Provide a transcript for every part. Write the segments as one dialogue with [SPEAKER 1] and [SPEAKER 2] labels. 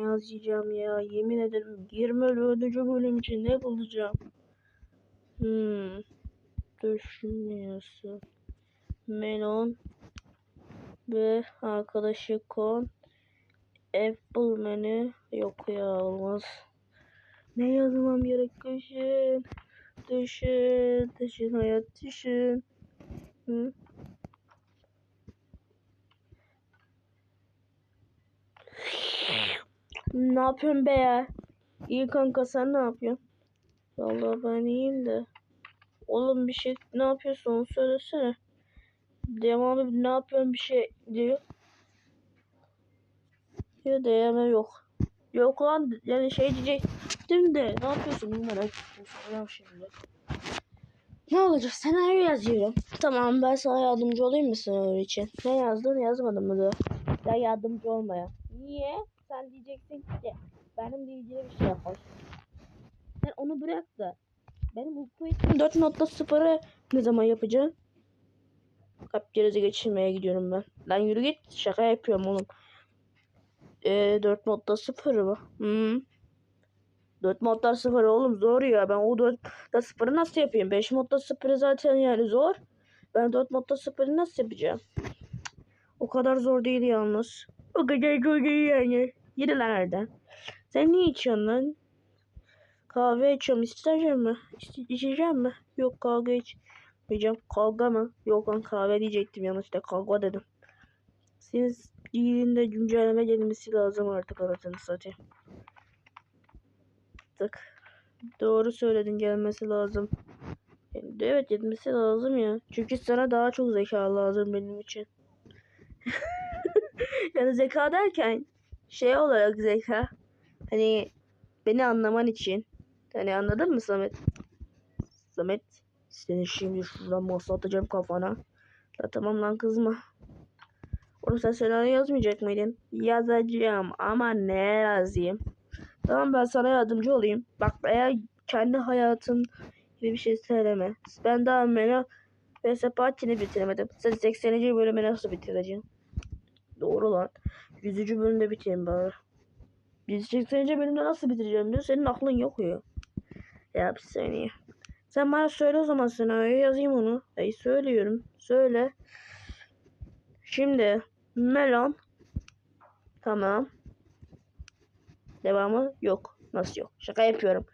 [SPEAKER 1] Ne yazacağım ya? Yemin ederim 20 ödücü bölüm için ne bulacağım? Hmm. Düşünmüyorsun. Melon ve arkadaşı kon. Apple menü yok ya olmaz. Ne yazmam gerek düşün. Düşün. Düşün hayat düşün. Hı? Ne yapıyorsun be ya? İyi kanka sen ne yapıyorsun? Vallahi ben iyiyim de. Oğlum bir şey ne yapıyorsun onu söylesene. Devam abi ne yapıyorsun bir şey diyor. Ya değme yok. Yok lan yani şey diyecektim de ne yapıyorsun bunu merak ettim. Şimdi. Ne olacak senaryo yazıyorum. Tamam ben sana yardımcı olayım mı senaryo için? Ne yazdın yazmadın mı da? Ya yardımcı olmaya. Niye? Sen diyeceksin ki benim diyeceğim bir şey yapar. Sen onu bırak da. Benim bu quizim 4.0'ı ne zaman yapacağım? Kalp krizi geçirmeye gidiyorum ben. Lan yürü git. Şaka yapıyorum oğlum. Ee, 4.0 mı? Hmm. 4.0 oğlum zor ya. Ben o 4.0'ı nasıl yapayım? 5.0'ı zaten yani zor. Ben 4.0'ı nasıl yapacağım? O kadar zor değil yalnız. O kadar zor değil yani. Nereden? Sen ne içiyorsun lan? Kahve içiyorum. İsteyecek mi? İste içeceğim mi? Yok kahve içmeyeceğim. Kavga mı? Yok lan kahve diyecektim yanlışlıkla kavga dedim. Siz dilinde güncelleme gelmesi lazım artık arasını satayım. Tık. Doğru söyledin gelmesi lazım. Evet gelmesi lazım ya. Çünkü sana daha çok zeka lazım benim için. yani zeka derken şey olarak zeka. Hani beni anlaman için. Hani anladın mı Samet? Samet seni şimdi şuradan masa atacağım kafana. La tamam lan kızma. Oğlum sen senaryo yazmayacak mıydın? Yazacağım ama ne yazayım? Tamam ben sana yardımcı olayım. Bak eğer kendi hayatın gibi bir şey söyleme. Ben daha Mena ve Sepati'ni bitiremedim. Sen 80. bölümü nasıl bitireceksin? Doğru lan. 100. bölümde bitireyim bari. 180. bölümde nasıl bitireceğim diyor. Senin aklın yok ya. Ya bir saniye. Sen bana söyle o zaman senaryo yazayım onu. Ey söylüyorum. Söyle. Şimdi melon. Tamam. Devamı yok. Nasıl yok? Şaka yapıyorum.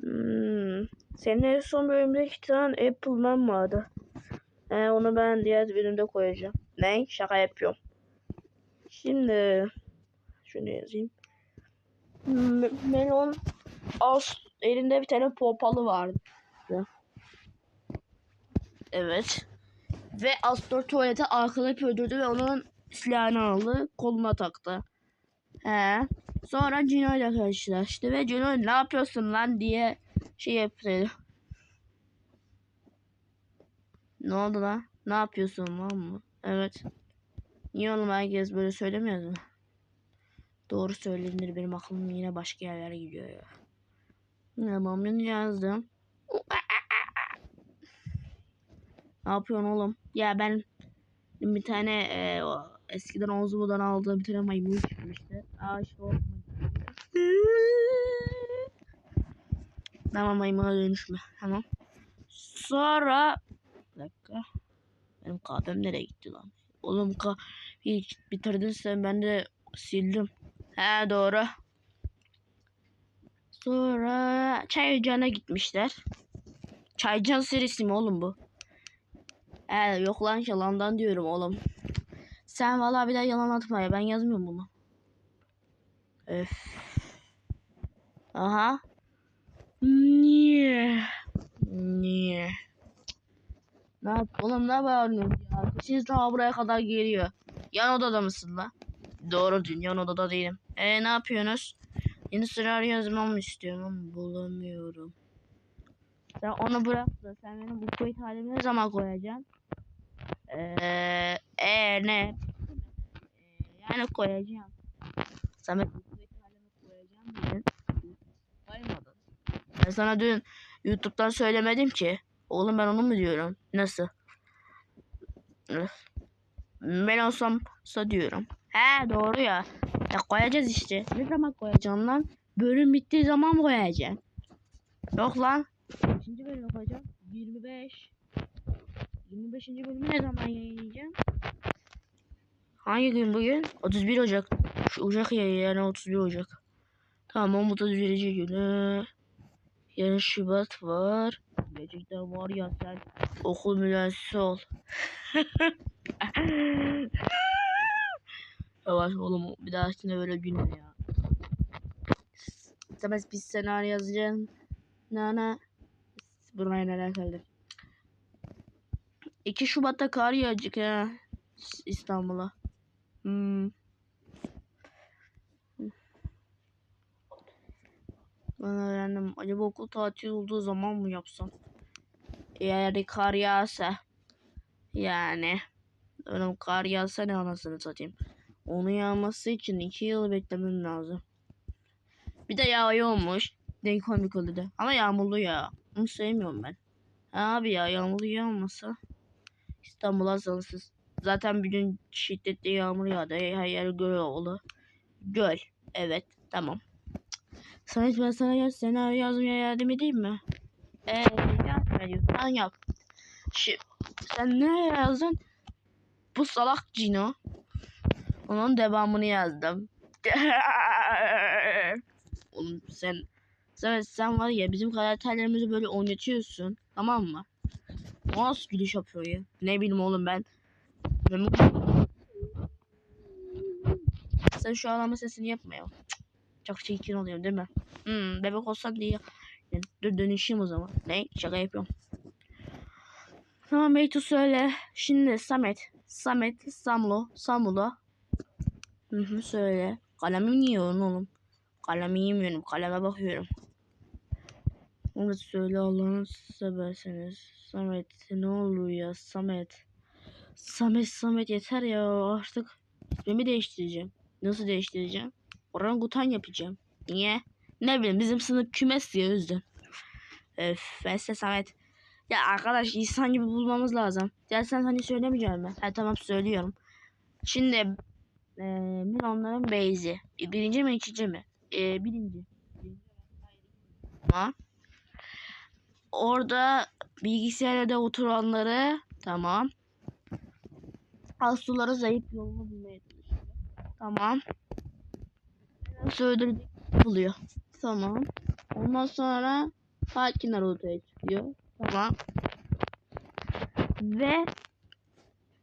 [SPEAKER 1] Hmm. Senin en son bölümde iki tane Apple Man vardı. Ee, onu ben diğer bölümde koyacağım. Ne? Şaka yapıyorum. Şimdi şunu yazayım. M melon az elinde bir tane pompalı vardı. Evet. Ve Astor tuvalete arkalayıp öldürdü ve onun silahını aldı. Koluna taktı. He. Sonra Cino ile karşılaştı ve Cino ne yapıyorsun lan diye şey yaptı. Ne oldu lan? Ne yapıyorsun lan mı? Evet. Niye oğlum herkes böyle söylemiyor mu? Doğru söylenir benim aklım yine başka yerlere gidiyor ya. Tamam ben yazdım. Ne yapıyorsun oğlum? Ya ben bir tane e, o, eskiden Ozubu'dan aldığım bir tane maymun çıkmıştı. Aa o. Tamam maymuna dönüşme. Tamam. Sonra bir dakika. Benim kahvem nereye gitti lan? Oğlum ka hiç bitirdin sen ben de sildim. He doğru. Sonra Çaycan'a gitmişler. Çaycan serisi mi oğlum bu? He yok lan yalandan diyorum oğlum. Sen vallahi bir daha yalan atma ya ben yazmıyorum bunu. Öf. Aha. Niye? Niye? Ne yap oğlum ne bağırıyorsun ya? Siz daha buraya kadar geliyor. Yan odada mısın la? Doğru dün yan odada değilim. E ne yapıyorsunuz? Yeni senaryo yazmamı istiyorum bulamıyorum. Sen onu bırak da sen benim bu kayıt halimi ne zaman koyacaksın? Eee ee, ne? Ee, yani koyacağım. Sen benim bu kayıt halimi koyacağım dedin. Koymadın. Ben sana dün YouTube'dan söylemedim ki. Oğlum ben onu mu diyorum? Nasıl? Ben olsamsa diyorum. He doğru ya. E koyacağız işte. Ne zaman koyacağım lan? Bölüm bittiği zaman mı koyacağım? Yok lan. Kaçıncı bölümü koyacağım? 25. 25. bölümü ne zaman yayınlayacağım? Hangi gün bugün? 31 Ocak. Şu Ocak ya yani 31 Ocak. Tamam 31. günü. Yarın Şubat var. Gerçekten var ya sen okul mühendisi ol. Yavaş oğlum bir dahakine böyle günler ya. İstemez bir senaryo yazacağım. Nana. Burayla alakalı. 2 Şubat'ta kar yağacak ha. İstanbul'a. Hmm. Ben öğrendim. Acaba okul tatil olduğu zaman mı yapsam? Eğer kar yağsa. Yani. Öyle kar yağsa ne anasını satayım. Onun yağması için iki yıl beklemem lazım. Bir de yağıyormuş. Ne komik oldu Ama yağmurlu ya. Onu sevmiyorum ben. Abi ya yağmurlu yağmasa. İstanbul'a sansız. Zaten bir gün şiddetli yağmur yağdı. Her yer göl oldu. Göl. Evet. Tamam. Samet ben sana yaz, senaryo yazmaya yardım edeyim mi? Eee yardım ediyorum. Sen yap. Şi, sen ne yazdın? Bu salak Cino. Onun devamını yazdım. Oğlum sen sen, sen var ya bizim karakterlerimizi böyle oynatıyorsun. Tamam mı? Nasıl gülüş yapıyor ya? Ne bileyim oğlum ben. sen şu ağlama sesini yapma ya. Çok çirkin oluyor değil mi? Hmm, bebek olsan diye. Yani, dönüşeyim o zaman. Ne? Şaka yapıyorum. Tamam Beytu söyle. Şimdi Samet. Samet, Samlo, Samulo. Hı hı söyle. Kalemim niye oğlum? Kalemi yemiyorum. Kaleme bakıyorum. Evet söyle Allah'ını severseniz. Samet ne olur ya Samet. Samet Samet yeter ya artık. İsmimi değiştireceğim. Nasıl değiştireceğim? Orangutan yapacağım. Niye? Ne bileyim bizim sınıf kümes ya yüzden. Öf ben size Samet. Ya arkadaş insan gibi bulmamız lazım. Ya sen hani söylemeyeceğim mi? Ha tamam söylüyorum. Şimdi e, Milanların Beyzi. Birinci mi ikinci mi? E, birinci. Tamam. Orada bilgisayarda oturanları tamam. Aslıları zayıf yolunu bulmaya çalışıyor. Tamam. Söldürdük buluyor. Tamam. Ondan sonra Hakinler ortaya çıkıyor. Tamam. Ve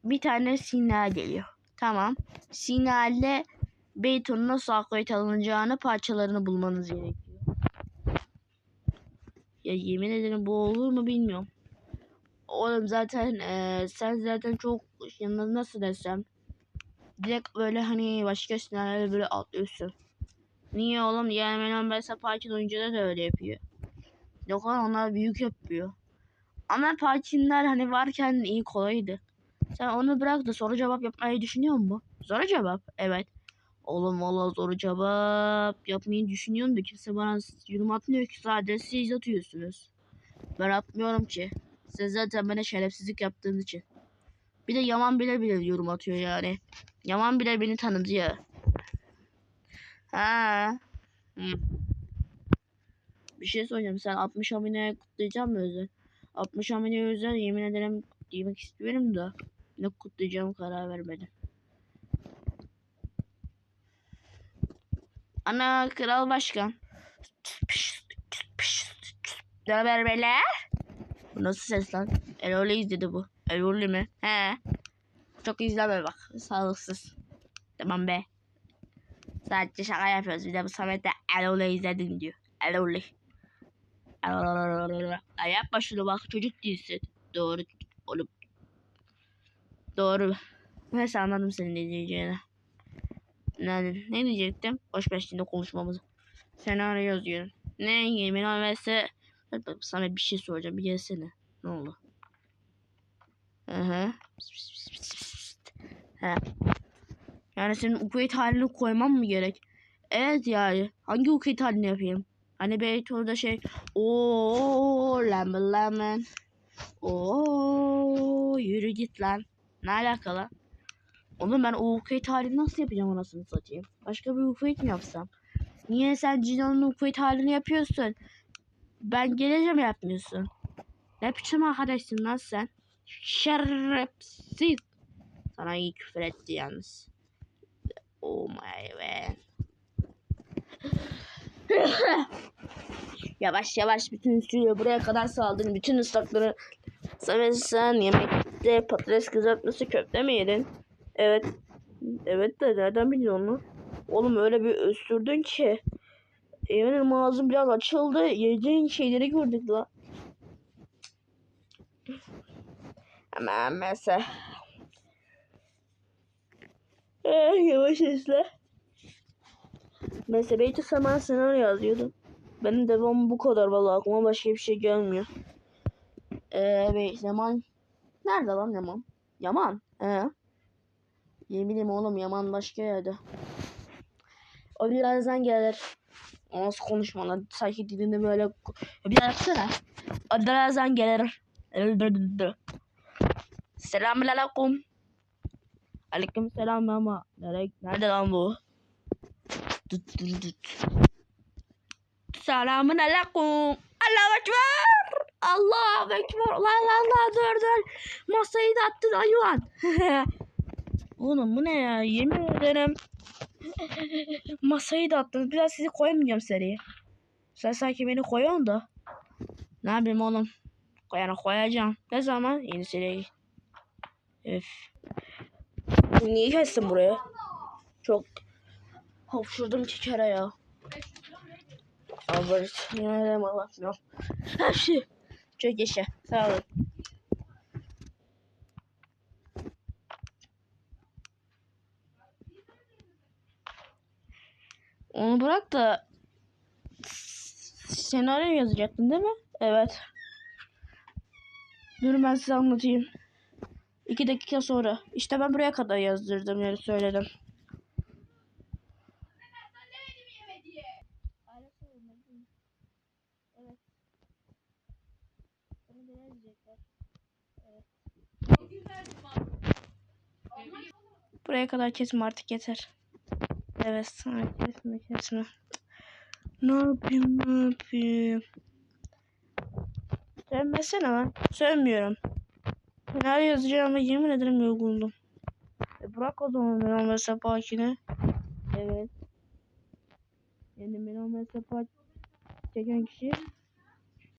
[SPEAKER 1] bir tane sinyal geliyor. Tamam. Sinyalle Beyton'un nasıl akıyet alınacağını parçalarını bulmanız gerekiyor. Ya yemin ederim bu olur mu bilmiyorum. Oğlum zaten e, sen zaten çok yanına nasıl desem direkt böyle hani başka sinyaller böyle atlıyorsun. Niye oğlum? Yani ben mesela parçalı oyuncuda da öyle yapıyor. Yok onlar büyük yapıyor. Ama parçinler hani varken iyi kolaydı. Sen onu bırak da soru cevap yapmayı düşünüyor musun? Soru cevap. Evet. Oğlum valla soru cevap yapmayı düşünüyorum da kimse bana yorum atmıyor ki sadece siz atıyorsunuz. Ben atmıyorum ki. Siz zaten bana şerefsizlik yaptığınız için. Bir de Yaman bile bile yorum atıyor yani. Yaman bile beni tanıdı ya. Ha. Hmm. Bir şey soracağım. Sen 60 abone kutlayacak mı özel? 60 abone özel yemin ederim kutlamak istiyorum da ne kutlayacağım karar vermedim. Ana kral başkan. Ne haber beyler? Bu nasıl ses lan? Erol'ü izledi bu. Erol'ü mi? He. Çok izleme bak. Sağlıksız. Tamam be. Sadece şaka yapıyoruz. Bir de bu Samet'te Erol'ü izledin diyor. Erol'ü. Ay yapma bak çocuk değilsin. Doğru oğlum. Doğru. Neyse anladım senin ne diyeceğini. Ne, ne diyecektim? Boş ver şimdi konuşmamızı. Senaryo yazıyorum. Ne yemin olmazsa sana bir şey soracağım. Bir gelsene. Ne oldu? Aha. He. Yani senin ukuyet halini koymam mı gerek? Evet yani. Hangi ukuyet halini yapayım? Hani belki orada şey o lemon lemon o yürü git lan. Ne alakalı? Oğlum ben o ukayet halini nasıl yapacağım anasını satayım? Başka bir ukayet mi yapsam? Niye sen Cino'nun ukayet halini yapıyorsun? Ben geleceğim yapmıyorsun. Ne biçim arkadaşsın lan sen? Şerefsiz. Sana iyi küfür etti yalnız. Oh my god. Yavaş yavaş bütün üstüyle buraya kadar saldın. Bütün ıslakları sen, yemekte patates kızartması köfte mi yedin? Evet. Evet de nereden biliyorsun onu? Oğlum öyle bir östürdün ki. Benim ağzım biraz açıldı. Yediğin şeyleri gördük la. Ama mesela. Eh, yavaş esle. Mesela Beyti Saman senaryo yazıyordum. Benim devamı bu kadar vallahi aklıma başka bir şey gelmiyor. Eee Beyti Saman. Nerede lan Yaman? Yaman. Ne bileyim oğlum Yaman başka yerde. O birazdan gelir. O nasıl konuşma lan? Sanki dilinde böyle... Bir yapsana. O birazdan gelir. Selamun aleyküm. Selam ama. Nerede, lan bu? Tut tut tut. Selamun aleyküm. Allahu ekber. Allahu ekber. Lan lan lan dur dur. Masayı da attın hayvan. Oğlum bu ne ya? Yemin ederim. Masayı da attınız. Biraz sizi koyamayacağım seriye. Sen sanki beni koyuyorsun da. Ne yapayım oğlum? Yani koyacağım. Ne zaman? Yeni seriye. Öf. Niye kestin buraya? Çok hapşurdum iki kere ya. Albert. Yine de anlatmıyorum. Her şey. Çok yaşa. Sağ olun. Onu bırak da senaryo yazacaktın değil mi? Evet. Dur ben size anlatayım. İki dakika sonra. İşte ben buraya kadar yazdırdım yani söyledim. Buraya kadar kesme artık yeter. Evet sana kesme kesme. Ne yapayım ne yapayım. Sönmesene lan. Sönmüyorum. Neler yazacağımı yemin ederim yorgundum. E bırak o zaman ben o mesafakini. Evet. Yani ben o mesafa çeken kişi